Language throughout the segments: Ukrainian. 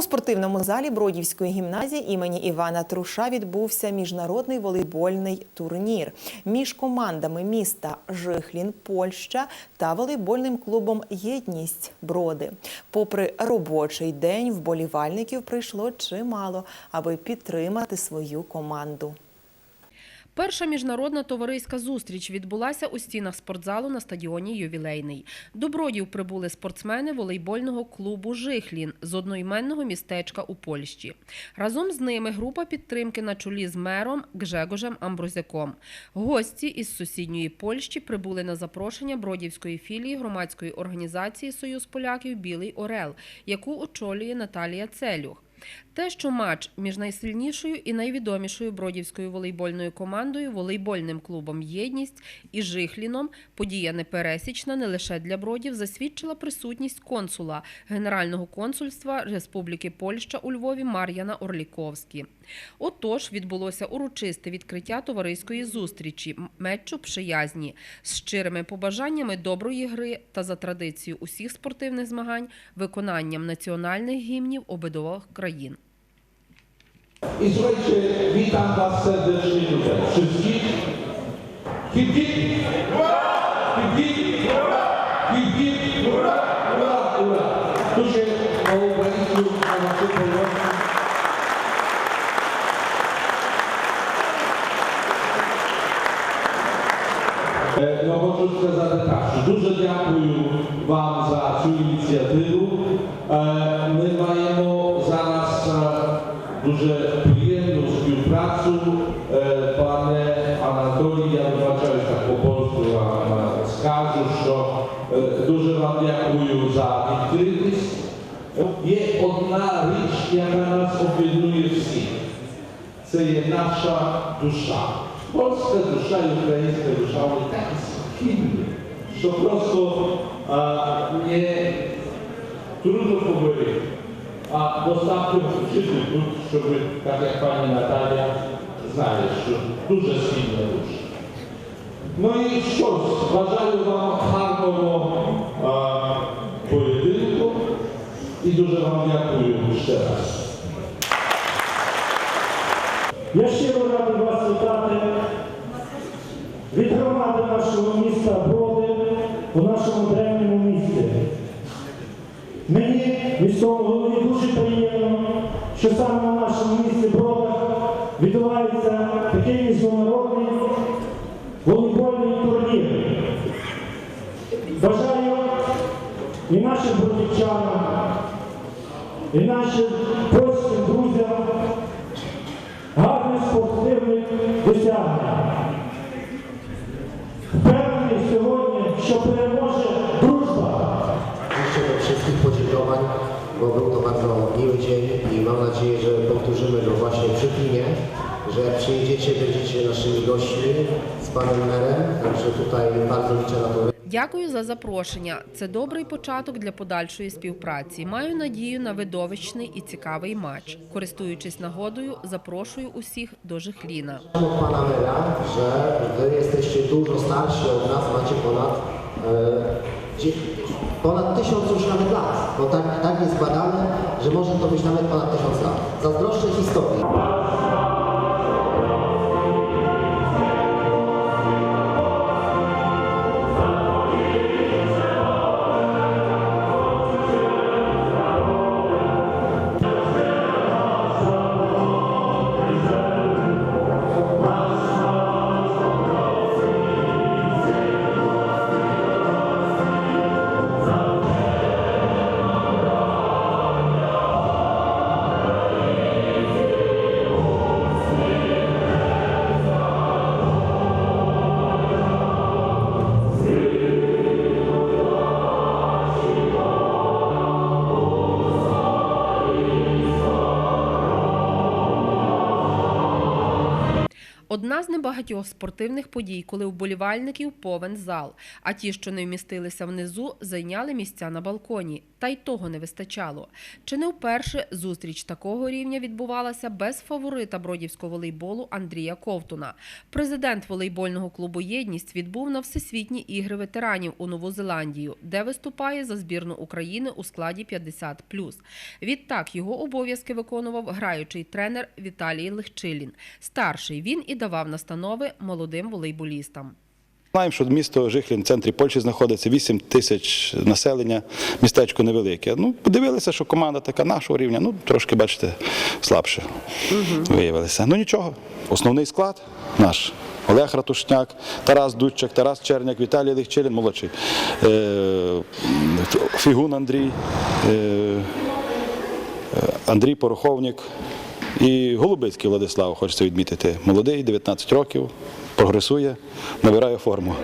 У спортивному залі Бродівської гімназії імені Івана Труша відбувся міжнародний волейбольний турнір між командами міста Жихлін, Польща та волейбольним клубом Єдність Броди. Попри робочий день, вболівальників прийшло чимало, аби підтримати свою команду. Перша міжнародна товариська зустріч відбулася у стінах спортзалу на стадіоні Ювілейний. До Бродів прибули спортсмени волейбольного клубу Жихлін з одноіменного містечка у Польщі. Разом з ними група підтримки на чолі з мером Гжегожем Амбрузяком. Гості із сусідньої Польщі прибули на запрошення Бродівської філії громадської організації Союз поляків Білий Орел, яку очолює Наталія Целюх. Те, що матч між найсильнішою і найвідомішою бродівською волейбольною командою, волейбольним клубом Єдність і Жихліном, подія непересічна не лише для бродів, засвідчила присутність консула Генерального консульства Республіки Польща у Львові Мар'яна Орліковські. Отож, відбулося урочисте відкриття товариської зустрічі мечу приязні з щирими побажаннями доброї гри та за традицією усіх спортивних змагань виконанням національних гімнів обидвох країн. I słuchajcie, witam Was serdecznie tutaj wszystkich. Hip, hip! Ura! Hip, hip! Ura! Hip, hip! Ura! Ura! Ura! Tu się o Ukraińców, o naszych Polakach. No bo troszeczkę zadetawszy. Duże dziękuję Wam za tę inicjatywę. E, my mamy za nas e, маємо зараз е, дуже приємну співпрацю. Е, Пане Анатолій, я вибачаюсь так по польську вам е, скажу, що е, дуже вам дякую за відкритість. Є одна річ, яка нас об'єднує всіх. Це є наша душа. Polska dusza i ukraińska dusza, one takie skinne, że po prostu a, nie trudno powiedzieć. A dostawcą przyszły tu, żeby, tak jak pani Natalia, znaleźć że duże silne dusze. No i що ж, бажаю вам гарного а, поєдинку і дуже вам дякую ще раз. Я щиро радий вас вітати від громади нашого міста Броди у нашому древньому місті. Мені, міському голові, дуже що саме на нашому місті Бродах відбувається такий міжнародний волейбольний турнір. Бажаю і нашим бродівчанам, і нашим польським друзям гарних спортивних досягнень. Впевнений сьогодні, що переможе bo był to bardzo miły dzień i mam nadzieję, że powtórzymy go właśnie przy Klinie, że jak przyjedziecie, będziecie naszymi gośćmi z panem merem, także tutaj bardzo liczę na to. Дякую за запрошення. Це добрий початок для подальшої співпраці. Маю надію на видовищний і цікавий матч. Користуючись нагодою, запрошую усіх до Жихліна. Od pana mera, że wy jesteście dużo starsi od nas, macie ponad, e, dzie- ponad tysiąc już nawet lat, bo tak, tak jest badane, że może to być nawet ponad tysiąc lat. Zazdroszczę historii. Одна з небагатьох спортивних подій, коли вболівальників повен зал, а ті, що не вмістилися внизу, зайняли місця на балконі. Та й того не вистачало. Чи не вперше зустріч такого рівня відбувалася без фаворита бродівського волейболу Андрія Ковтуна. Президент волейбольного клубу Єдність відбув на всесвітні ігри ветеранів у Нову Зеландію, де виступає за збірну України у складі 50+. Відтак його обов'язки виконував граючий тренер Віталій Легчилін. Старший він і давав настанови молодим волейболістам. Знаємо, що місто Жихлін в центрі Польщі знаходиться 8 тисяч населення, містечко невелике. Ну, подивилися, що команда така нашого рівня, ну трошки, бачите, слабше виявилися. Ну нічого, основний склад наш. Олег Ратушняк, Тарас Дудчак, Тарас Черняк, Віталій Легчилін, молодший, е, Фігун Андрій, е, е, Андрій Пороховник і Голубицький Владислав, хочеться відмітити. Молодий, 19 років, прогресує, набирає форму.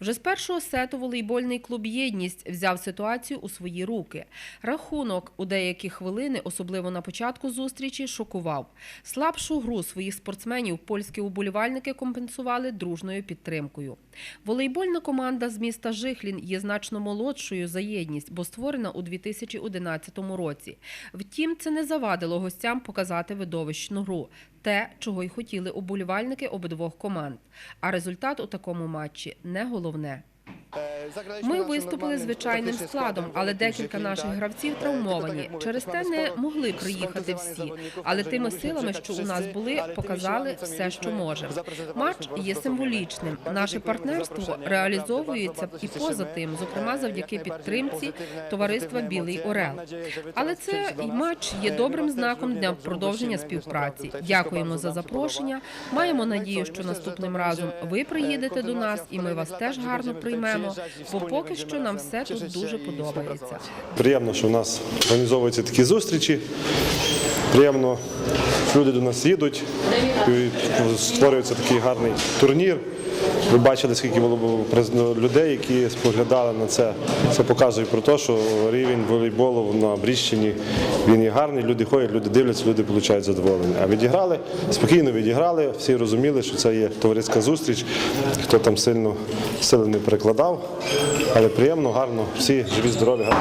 Вже з першого сету волейбольний клуб Єдність взяв ситуацію у свої руки. Рахунок у деякі хвилини, особливо на початку зустрічі, шокував. Слабшу гру своїх спортсменів польські уболівальники компенсували дружною підтримкою. Волейбольна команда з міста Жихлін є значно молодшою за єдність, бо створена у 2011 році. Втім, це не завадило гостям показати видовищну гру. Те, чого й хотіли уболівальники обидвох команд. А результат у такому матчі не головне. Ми виступили звичайним складом, але декілька наших гравців травмовані. Через те не могли приїхати всі. Але тими силами, що у нас були, показали все, що можемо. Матч є символічним. Наше партнерство реалізовується і поза тим, зокрема завдяки підтримці товариства Білий Орел. Але це матч є добрим знаком для продовження співпраці. Дякуємо за запрошення. Маємо надію, що наступним разом ви приїдете до нас, і ми вас теж гарно приймемо. Бо поки що нам все тут дуже подобається. Приємно, що в нас організовуються такі зустрічі. Приємно, що люди до нас їдуть. І створюється такий гарний турнір. Ви бачили, скільки було приз- людей, які споглядали на це. Це показує про те, що рівень волейболу на Бріщині він є гарний. Люди ходять, люди дивляться, люди отримують задоволення. А відіграли, спокійно відіграли. Всі розуміли, що це є товариська зустріч. Хто там сильно сили не перекладав, але приємно, гарно. Всі живі, здорові, гарні.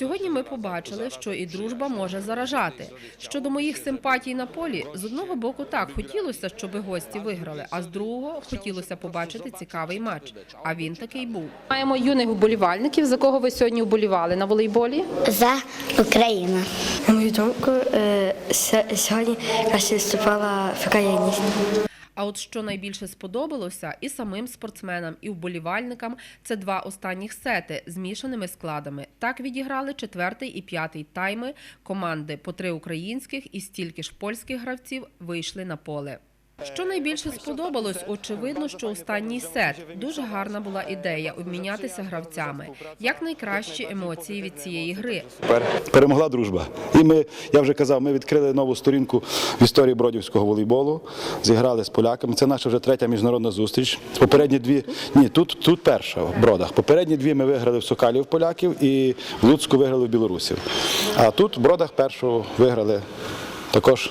Сьогодні ми побачили, що і дружба може заражати. Щодо моїх симпатій на полі, з одного боку так хотілося, щоб гості виграли, а з другого хотілося побачити цікавий матч. А він такий був. Маємо юних вболівальників. За кого ви сьогодні вболівали на волейболі? за Україну. На мою думку, е, ся- сьогодні краще виступала ФК «Єдність». А от що найбільше сподобалося і самим спортсменам, і вболівальникам це два останніх сети з мішаними складами. Так відіграли четвертий і п'ятий тайми. Команди по три українських і стільки ж польських гравців вийшли на поле. Що найбільше сподобалось, очевидно, що останній сет дуже гарна була ідея обмінятися гравцями. Як найкращі емоції від цієї гри. Перемогла дружба. І ми, я вже казав, ми відкрили нову сторінку в історії бродівського волейболу. Зіграли з поляками. Це наша вже третя міжнародна зустріч. Попередні дві ні, тут, тут перша в бродах. Попередні дві ми виграли в Сокалі в поляків і в Луцьку виграли в білорусів. А тут в бродах першу виграли також.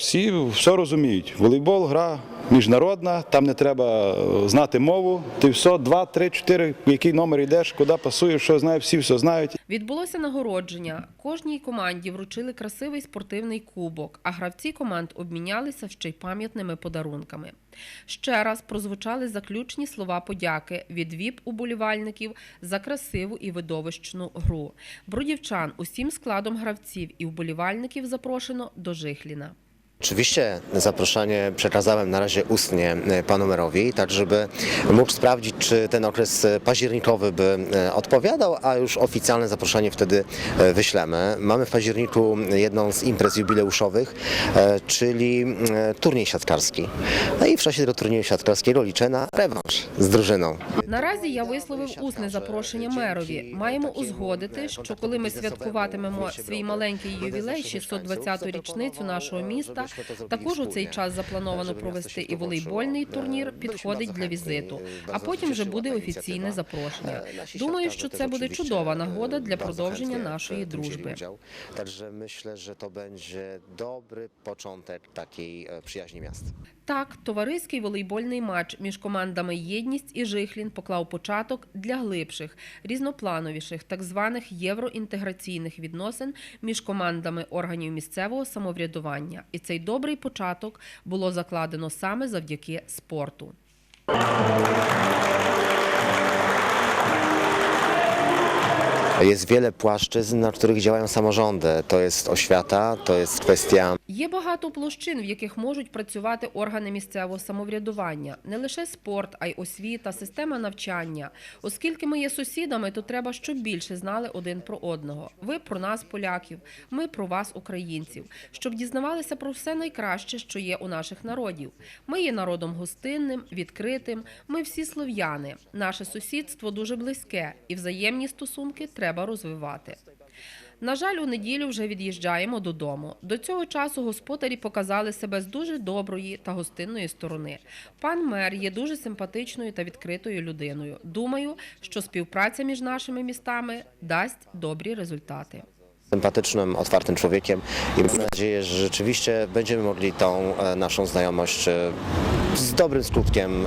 Всі все розуміють. Волейбол гра міжнародна, там не треба е, знати мову. Ти все, два, три, чотири, в який номер йдеш, куди пасуєш, що знає, всі все знають. Відбулося нагородження. Кожній команді вручили красивий спортивний кубок, а гравці команд обмінялися ще й пам'ятними подарунками. Ще раз прозвучали заключні слова подяки від віп уболівальників за красиву і видовищну гру. Бродівчан усім складом гравців і вболівальників запрошено до Жихліна. Oczywiście zaproszenie przekazałem na razie ustnie e, panu merowi, tak żeby mógł sprawdzić, czy ten okres e, październikowy by e, odpowiadał, a już oficjalne zaproszenie wtedy e, wyślemy. Mamy w październiku jedną z imprez jubileuszowych, e, czyli e, turniej siatkarski. No i w czasie tego turnieju siatkarskiego liczę na rewanż z drużyną. Наразі я висловив усне запрошення мерові. Маємо узгодити, що коли ми святкуватимемо свій маленький ювілей, 620-ту річницю нашого міста, також у цей час заплановано провести і волейбольний турнір підходить для візиту. А потім вже буде офіційне запрошення. Думаю, що це буде чудова нагода для продовження нашої дружби. Także myślę, że to będzie dobry początek takiej e, przyjaźni miast. Так, товариський волейбольний матч між командами Єдність і Жихлін поклав початок для глибших, різноплановіших, так званих євроінтеграційних відносин між командами органів місцевого самоврядування. І цей добрий початок було закладено саме завдяки спорту. Jest wiele płaszczyzn, na których działają samorządy. To jest oświata, to jest kwestia Є багато площин, в яких можуть працювати органи місцевого самоврядування, не лише спорт, а й освіта, система навчання. Оскільки ми є сусідами, то треба, щоб більше знали один про одного. Ви про нас, поляків, ми про вас, українців, щоб дізнавалися про все найкраще, що є у наших народів. Ми є народом гостинним, відкритим. Ми всі слов'яни. Наше сусідство дуже близьке, і взаємні стосунки треба розвивати. На жаль, у неділю вже від'їжджаємо додому. До цього часу господарі показали себе з дуже доброї та гостинної сторони. Пан мер є дуже симпатичною та відкритою людиною. Думаю, що співпраця між нашими містами дасть добрі результати. sympatycznym, otwartym człowiekiem i mam nadzieję, że rzeczywiście będziemy mogli tą naszą znajomość z dobrym skutkiem.